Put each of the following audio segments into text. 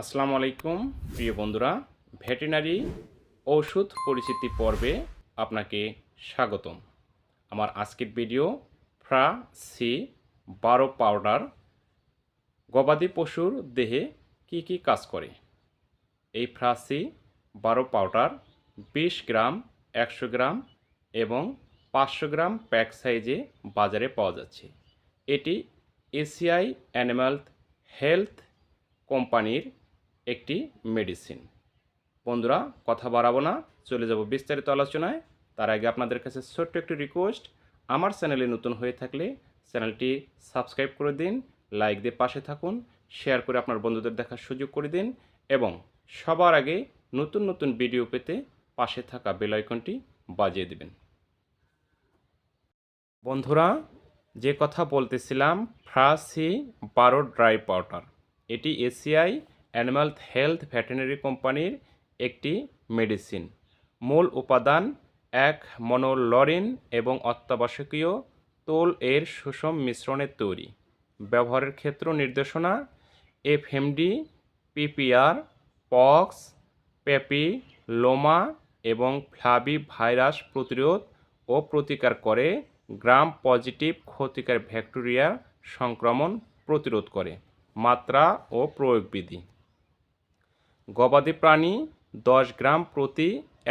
আসসালামু আলাইকুম, প্রিয় বন্ধুরা। ভেটেরিনারি ঔষধ পরিচিতি পর্বে আপনাকে স্বাগতম। আমার আজকের ভিডিও ফ্রা সি বারো পাউডার গবাদি পশুর দেহে কি কি কাজ করে। এই ফ্রাসি বারো পাউডার বিশ গ্রাম, একশো গ্রাম এবং পাঁচশো গ্রাম প্যাক সাইজে বাজারে পাওয়া যাচ্ছে। এটি এসিআই অ্যানিম্যাল হেলথ কোম্পানির একটি মেডিসিন বন্ধুরা, কথা বাড়াবো না, চলে যাব বিস্তারিত আলোচনায়। তার আগে আপনাদের কাছে ছোট্ট একটি রিকোয়েস্ট আমার চ্যানেলে নতুন হয়ে থাকলে চ্যানেলটি সাবস্ক্রাইব করে দিন লাইক দিয়ে পাশে থাকুন শেয়ার করে আপনার বন্ধুদের দেখার সুযোগ করে দিন এবং সবার আগে নতুন নতুন ভিডিও পেতে পাশে থাকা বেল আইকনটি বাজিয়ে দেবেন। বন্ধুরা, যে কথা বলতেছিলাম ফ্রাসি বারো ড্রাই পাউডার এটি এসিআই অ্যানিম্যাল হেলথ ভেটেরিনারি কোম্পানির একটি মেডিসিন। মূল উপাদান এক মনোলরিন এবং অত্যাবশ্যকীয় তোল এর সুষম মিশ্রণের তৈরি। ব্যবহারের ক্ষেত্র নির্দেশনা, FMD, PPR, pox, papilloma এবং ফ্লাবি ভাইরাস প্রতিরোধ ও প্রতিকার করে গ্রাম পজিটিভ ক্ষতিকার ব্যাকটেরিয়া সংক্রমণ প্রতিরোধ করে। মাত্রা ও প্রয়োগবিধি গবাদি প্রাণী দশ গ্রাম প্রতি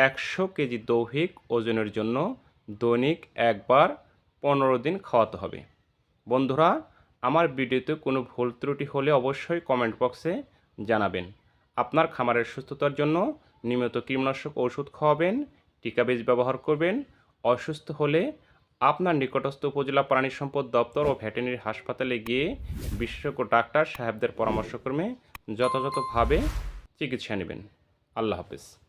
একশো কেজি দৈহিক ওজনের জন্য দৈনিক একবার পনেরো দিন খাওয়াতে হবে। বন্ধুরা, আমার ভিডিওতে কোনো ভুল ত্রুটি হলে অবশ্যই কমেন্ট বক্সে জানাবেন। আপনার খামারের সুস্থতার জন্য নিয়মিত কীটনাশক ওষুধ খাওয়াবেন, টিকা বীজ ব্যবহার করবেন, অসুস্থ হলে আপনার নিকটস্থ উপজেলা প্রাণী সম্পদ দপ্তর ও ভেটেরিনারি হাসপাতালে গিয়ে বিশেষজ্ঞ ডাক্তার সাহেবদের পরামর্শক্রমে যথাযথভাবে চিকিৎসা নেবেন। আল্লাহ হাফেজ।